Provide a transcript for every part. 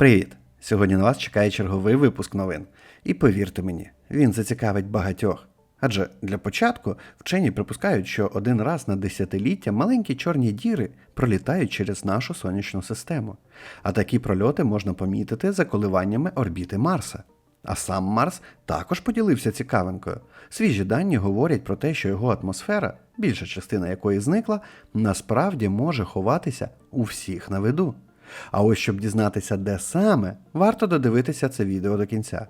Привіт! Сьогодні на вас чекає черговий випуск новин. І повірте мені, він зацікавить багатьох. Адже для початку вчені припускають, що один раз на десятиліття маленькі чорні діри пролітають через нашу сонячну систему. А такі прольоти можна помітити за коливаннями орбіти Марса. А сам Марс також поділився цікавинкою. Свіжі дані говорять про те, що його атмосфера, більша частина якої зникла, насправді може ховатися у всіх на виду. А ось щоб дізнатися, де саме, варто додивитися це відео до кінця.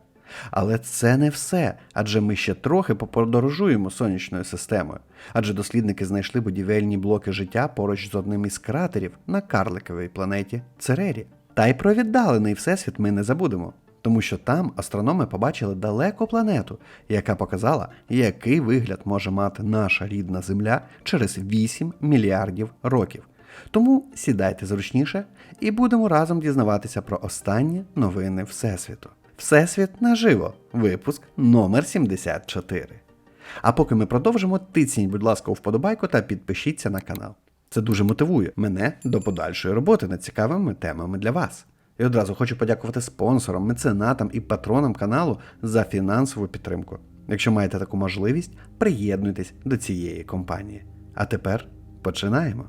Але це не все, адже ми ще трохи поподорожуємо сонячною системою, адже дослідники знайшли будівельні блоки життя поруч з одним із кратерів на карликовій планеті Церері. Та й про віддалений всесвіт ми не забудемо, тому що там астрономи побачили далеку планету, яка показала, який вигляд може мати наша рідна Земля через 8 мільярдів років. Тому сідайте зручніше і будемо разом дізнаватися про останні новини Всесвіту. Всесвіт наживо, випуск номер 74. А поки ми продовжимо, тицніть, будь ласка, вподобайку та підпишіться на канал. Це дуже мотивує мене до подальшої роботи над цікавими темами для вас. І одразу хочу подякувати спонсорам, меценатам і патронам каналу за фінансову підтримку. Якщо маєте таку можливість, приєднуйтесь до цієї компанії. А тепер починаємо.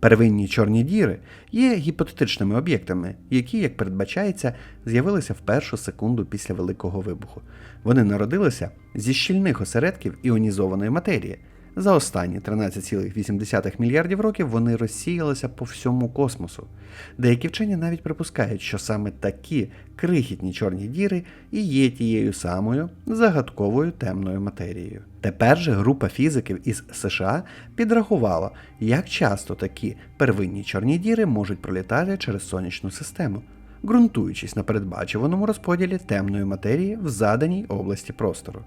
Первинні чорні діри є гіпотетичними об'єктами, які, як передбачається, з'явилися в першу секунду після Великого вибуху. Вони народилися зі щільних осередків іонізованої матерії. За останні 13,8 мільярдів років вони розсіялися по всьому космосу. Деякі вчені навіть припускають, що саме такі крихітні чорні діри і є тією самою загадковою темною матерією. Тепер же група фізиків із США підрахувала, як часто такі первинні чорні діри можуть пролітати через сонячну систему, ґрунтуючись на передбачуваному розподілі темної матерії в заданій області простору.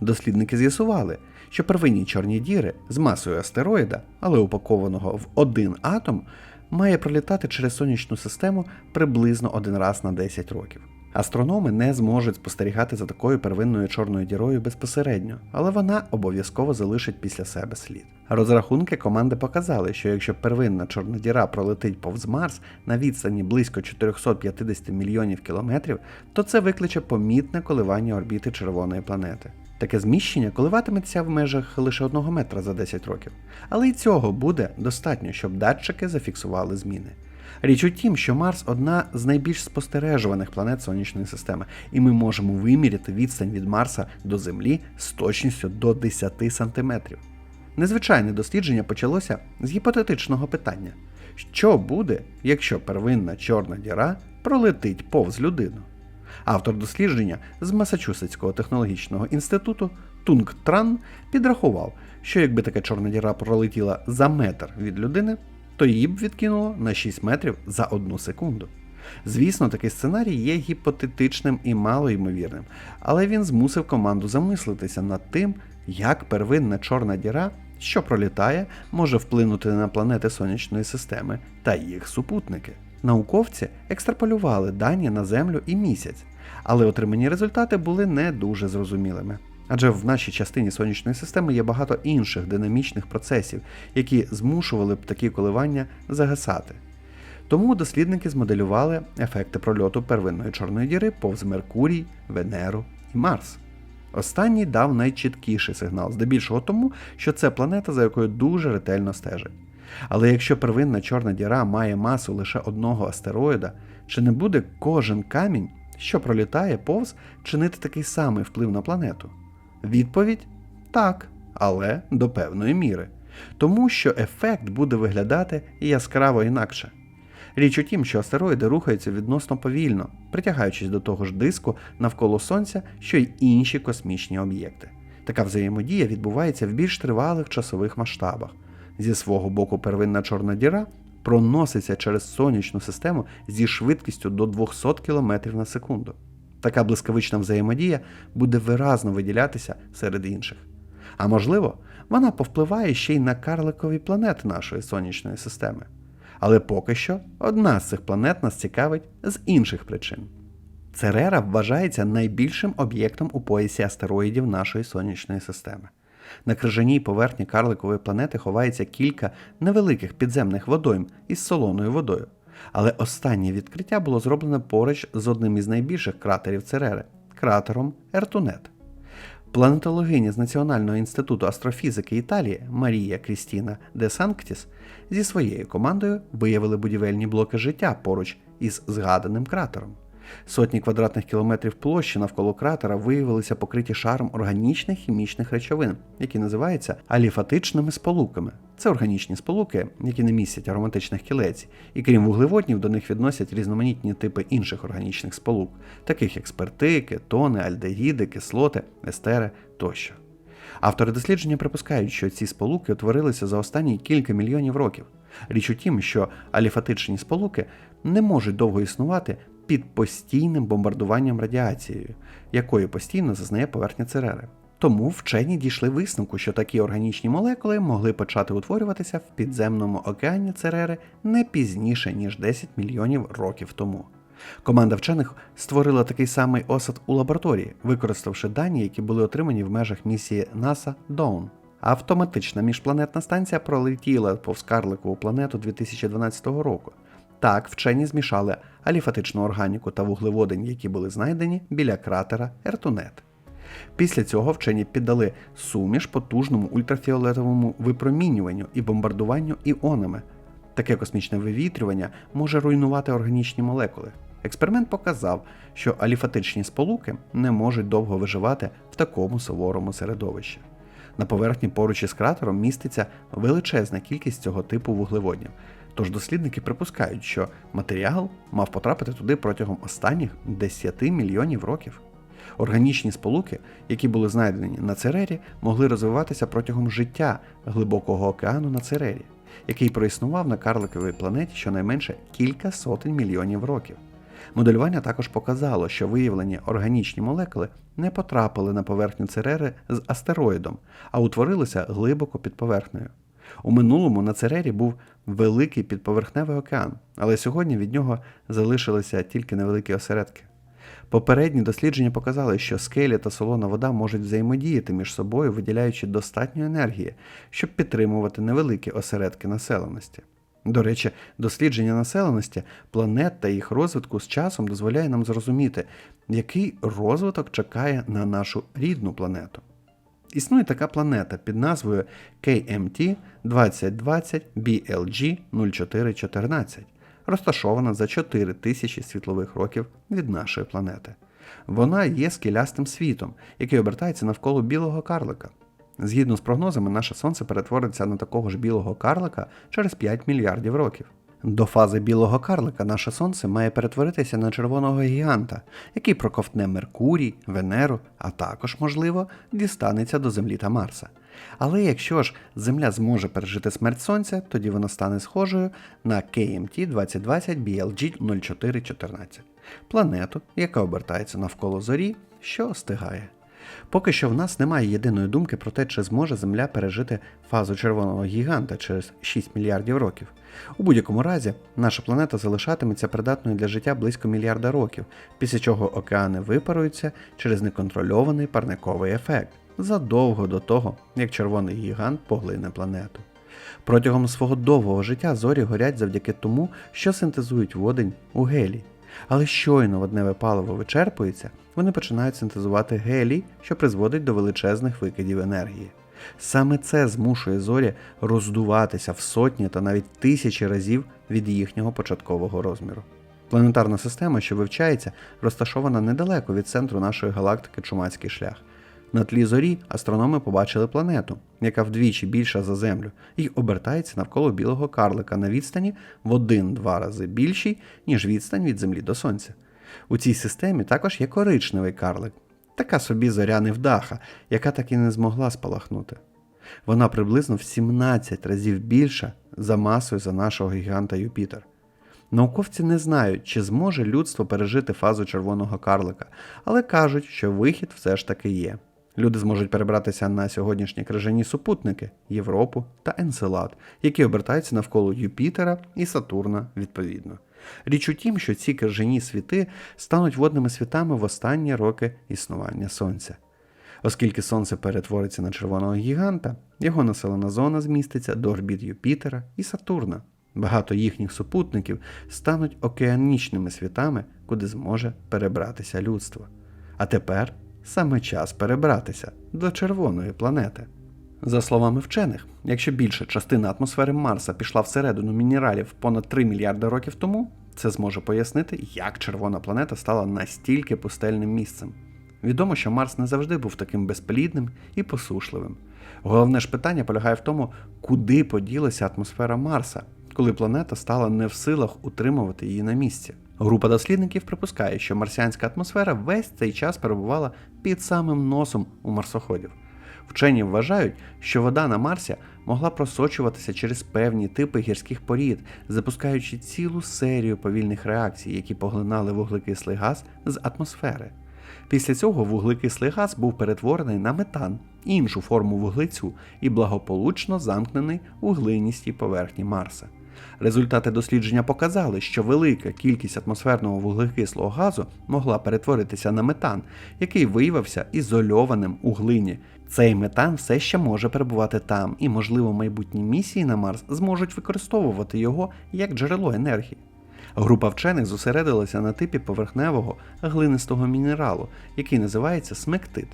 Дослідники з'ясували, що первинні чорні діри з масою астероїда, але упакованого в один атом, має пролітати через сонячну систему приблизно один раз на 10 років. Астрономи не зможуть спостерігати за такою первинною чорною дірою безпосередньо, але вона обов'язково залишить після себе слід. Розрахунки команди показали, що якщо первинна чорна діра пролетить повз Марс на відстані близько 450 мільйонів кілометрів, то це викличе помітне коливання орбіти червоної планети. Таке зміщення коливатиметься в межах лише одного метра за 10 років, але й цього буде достатньо, щоб датчики зафіксували зміни. Річ у тім, що Марс одна з найбільш спостережуваних планет сонячної системи, і ми можемо виміряти відстань від Марса до Землі з точністю до 10 сантиметрів. Незвичайне дослідження почалося з гіпотетичного питання: що буде, якщо первинна чорна діра пролетить повз людину? Автор дослідження з Масачусетського технологічного інституту Тунг Тран підрахував, що якби така чорна діра пролетіла за метр від людини, то її б відкинуло на 6 метрів за одну секунду. Звісно, такий сценарій є гіпотетичним і малоймовірним, але він змусив команду замислитися над тим, як первинна чорна діра, що пролітає, може вплинути на планети сонячної системи та їх супутники. Науковці екстраполювали дані на Землю і місяць, але отримані результати були не дуже зрозумілими. Адже в нашій частині сонячної системи є багато інших динамічних процесів, які змушували б такі коливання загасати. Тому дослідники змоделювали ефекти прольоту первинної чорної діри повз Меркурій, Венеру і Марс. Останній дав найчіткіший сигнал, здебільшого тому, що це планета, за якою дуже ретельно стежать. Але якщо первинна чорна діра має масу лише одного астероїда, чи не буде кожен камінь, що пролітає повз, чинити такий самий вплив на планету? Відповідь так, але до певної міри. Тому що ефект буде виглядати яскраво інакше. Річ у тім, що астероїди рухаються відносно повільно, притягаючись до того ж диску навколо Сонця, що й інші космічні об'єкти. Така взаємодія відбувається в більш тривалих часових масштабах. Зі свого боку, первинна чорна діра проноситься через сонячну систему зі швидкістю до 200 км на секунду. Така блискавична взаємодія буде виразно виділятися серед інших. А можливо, вона повпливає ще й на карликові планети нашої сонячної системи. Але поки що одна з цих планет нас цікавить з інших причин. Церера вважається найбільшим об'єктом у поясі астероїдів нашої сонячної системи. На крижаній поверхні карликової планети ховається кілька невеликих підземних водойм із солоною водою. Але останнє відкриття було зроблено поруч з одним із найбільших кратерів Церери кратером Ертунет. Планетологиня з Національного інституту астрофізики Італії Марія Крістіна де Санктіс зі своєю командою виявили будівельні блоки життя поруч із згаданим кратером. Сотні квадратних кілометрів площі навколо кратера виявилися покриті шаром органічних хімічних речовин, які називаються аліфатичними сполуками. Це органічні сполуки, які не містять ароматичних кілець, і крім вуглеводнів, до них відносять різноманітні типи інших органічних сполук, таких як спирти, кетони, альдегіди, кислоти, естери тощо. Автори дослідження припускають, що ці сполуки утворилися за останні кілька мільйонів років. Річ у тім, що аліфатичні сполуки не можуть довго існувати під постійним бомбардуванням радіацією, якої постійно зазнає поверхня Церери. Тому вчені дійшли висновку, що такі органічні молекули могли почати утворюватися в підземному океані Церери не пізніше ніж 10 мільйонів років тому. Команда вчених створила такий самий осад у лабораторії, використавши дані, які були отримані в межах місії NASA Dawn. Автоматична міжпланетна станція пролетіла повз карликову планету 2012 року. Так, вчені змішали аліфатичну органіку та вуглеводень, які були знайдені біля кратера Ертунет. Після цього вчені піддали суміш потужному ультрафіолетовому випромінюванню і бомбардуванню іонами. Таке космічне вивітрювання може руйнувати органічні молекули. Експеримент показав, що аліфатичні сполуки не можуть довго виживати в такому суворому середовищі. На поверхні поруч із кратером міститься величезна кількість цього типу вуглеводнів. Тож дослідники припускають, що матеріал мав потрапити туди протягом останніх 10 мільйонів років. Органічні сполуки, які були знайдені на Церері, могли розвиватися протягом життя глибокого океану на Церері, який проіснував на карликовій планеті щонайменше кілька сотень мільйонів років. Моделювання також показало, що виявлені органічні молекули не потрапили на поверхню Церери з астероїдом, а утворилися глибоко під поверхнею. У минулому на Церері був великий підповерхневий океан, але сьогодні від нього залишилися тільки невеликі осередки. Попередні дослідження показали, що скелі та солона вода можуть взаємодіяти між собою, виділяючи достатньо енергії, щоб підтримувати невеликі осередки населеності. До речі, дослідження населеності планет та їх розвитку з часом дозволяє нам зрозуміти, який розвиток чекає на нашу рідну планету. Існує така планета під назвою KMT 2020 BLG 0414, розташована за 4 тисячі світлових років від нашої планети. Вона є скелястим світом, який обертається навколо білого карлика. Згідно з прогнозами, наше сонце перетвориться на такого ж білого карлика через 5 мільярдів років. До фази білого карлика наше сонце має перетворитися на червоного гіганта, який проковтне Меркурій, Венеру, а також, можливо, дістанеться до Землі та Марса. Але якщо ж Земля зможе пережити смерть Сонця, тоді вона стане схожою на KMT 2020 BLG 0414 планету, яка обертається навколо зорі, що остигає. Поки що в нас немає єдиної думки про те, чи зможе Земля пережити фазу червоного гіганта через 6 мільярдів років. У будь-якому разі, наша планета залишатиметься придатною для життя близько мільярда років, після чого океани випаруються через неконтрольований парниковий ефект задовго до того, як червоний гігант поглине планету. Протягом свого довгого життя зорі горять завдяки тому, що синтезують водень у гелій. Але щойно водневе паливо вичерпується, вони починають синтезувати гелій, що призводить до величезних викидів енергії. Саме це змушує зорі роздуватися в сотні та навіть тисячі разів від їхнього початкового розміру. Планетарна система, що вивчається, розташована недалеко від центру нашої галактики Чумацький шлях. На тлі зорі астрономи побачили планету, яка вдвічі більша за Землю, і обертається навколо білого карлика на відстані в один-два рази більшій, ніж відстань від Землі до Сонця. У цій системі також є коричневий карлик, така собі зоря невдаха, яка так і не змогла спалахнути. Вона приблизно в 17 разів більша за масою за нашого гіганта Юпітер. Науковці не знають, чи зможе людство пережити фазу червоного карлика, але кажуть, що вихід все ж таки є. Люди зможуть перебратися на сьогоднішні крижані супутники Європу та Енцелад, які обертаються навколо Юпітера і Сатурна відповідно. Річ у тім, що ці крижані світи стануть водними світами в останні роки існування Сонця. Оскільки Сонце перетвориться на червоного гіганта, його населена зона зміститься до орбіт Юпітера і Сатурна. Багато їхніх супутників стануть океанічними світами, куди зможе перебратися людство. А тепер саме час перебратися до червоної планети. За словами вчених, якщо більша частина атмосфери Марса пішла всередину мінералів понад 3 мільярди років тому, це зможе пояснити, як червона планета стала настільки пустельним місцем. Відомо, що Марс не завжди був таким безплідним і посушливим. Головне ж питання полягає в тому, куди поділася атмосфера Марса, коли планета стала не в силах утримувати її на місці. Група дослідників припускає, що марсіанська атмосфера весь цей час перебувала під самим носом у марсоходів. Вчені вважають, що вода на Марсі могла просочуватися через певні типи гірських порід, запускаючи цілу серію повільних реакцій, які поглинали вуглекислий газ з атмосфери. Після цього вуглекислий газ був перетворений на метан, іншу форму вуглецю, і благополучно замкнений у глиністій поверхні Марса. Результати дослідження показали, що велика кількість атмосферного вуглекислого газу могла перетворитися на метан, який виявився ізольованим у глині. Цей метан все ще може перебувати там, і, можливо, майбутні місії на Марс зможуть використовувати його як джерело енергії. Група вчених зосередилася на типі поверхневого глинистого мінералу, який називається смектит.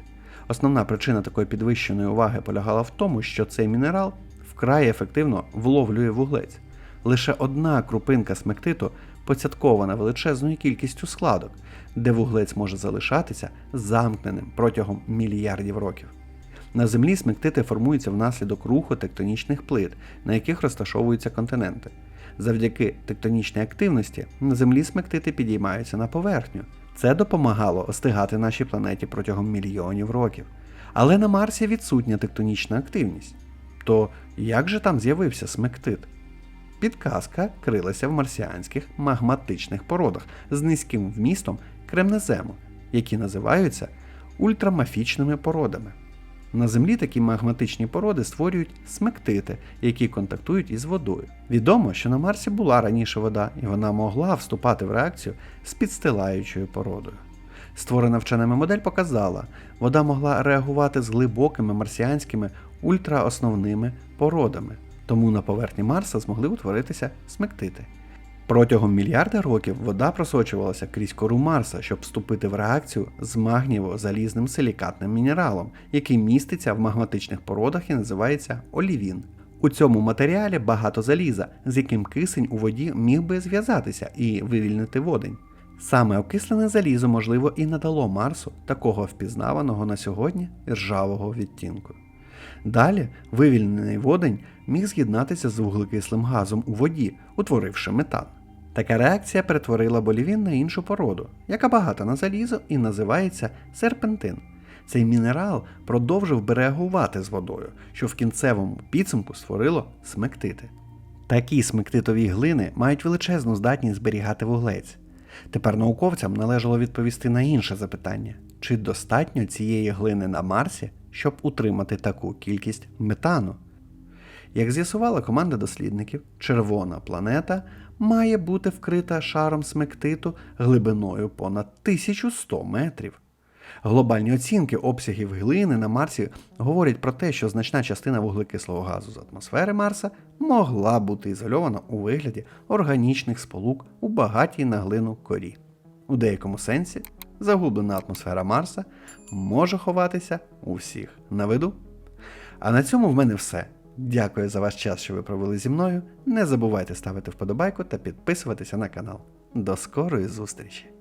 Основна причина такої підвищеної уваги полягала в тому, що цей мінерал вкрай ефективно вловлює вуглець. Лише одна крупинка смектиту поцяткована величезною кількістю складок, де вуглець може залишатися замкненим протягом мільярдів років. На землі смектити формуються внаслідок руху тектонічних плит, на яких розташовуються континенти. Завдяки тектонічній активності на землі смектити підіймаються на поверхню. Це допомагало остигати нашій планеті протягом мільйонів років. Але на Марсі відсутня тектонічна активність. То як же там з'явився смектит? Підказка крилася в марсіанських магматичних породах з низьким вмістом кремнезему, які називаються ультрамафічними породами. На землі такі магматичні породи створюють смектити, які контактують із водою. Відомо, що на Марсі була раніше вода, і вона могла вступати в реакцію з підстилаючою породою. Створена вченими модель показала, вода могла реагувати з глибокими марсіанськими ультраосновними породами, тому на поверхні Марса змогли утворитися смектити. Протягом мільярда років вода просочувалася крізь кору Марса, щоб вступити в реакцію з магнієво-залізним силікатним мінералом, який міститься в магматичних породах і називається олівін. У цьому матеріалі багато заліза, з яким кисень у воді міг би зв'язатися і вивільнити водень. Саме окислене залізо, можливо, і надало Марсу такого впізнаваного на сьогодні ржавого відтінку. Далі вивільнений водень міг з'єднатися з вуглекислим газом у воді, утворивши метан. Така реакція перетворила болівін на іншу породу, яка багата на залізо і називається серпентин. Цей мінерал продовжив би реагувати з водою, що в кінцевому підсумку створило смектити. Такі смектитові глини мають величезну здатність зберігати вуглець. Тепер науковцям належало відповісти на інше запитання: чи достатньо цієї глини на Марсі, щоб утримати таку кількість метану? Як з'ясувала команда дослідників, червона планета має бути вкрита шаром смектиту глибиною понад 1100 метрів. Глобальні оцінки обсягів глини на Марсі говорять про те, що значна частина вуглекислого газу з атмосфери Марса могла бути ізольована у вигляді органічних сполук у багатій на глину корі. У деякому сенсі загублена атмосфера Марса може ховатися у всіх на виду. А на цьому в мене все. Дякую за ваш час, що ви провели зі мною. Не забувайте ставити вподобайку та підписуватися на канал. До скорої зустрічі!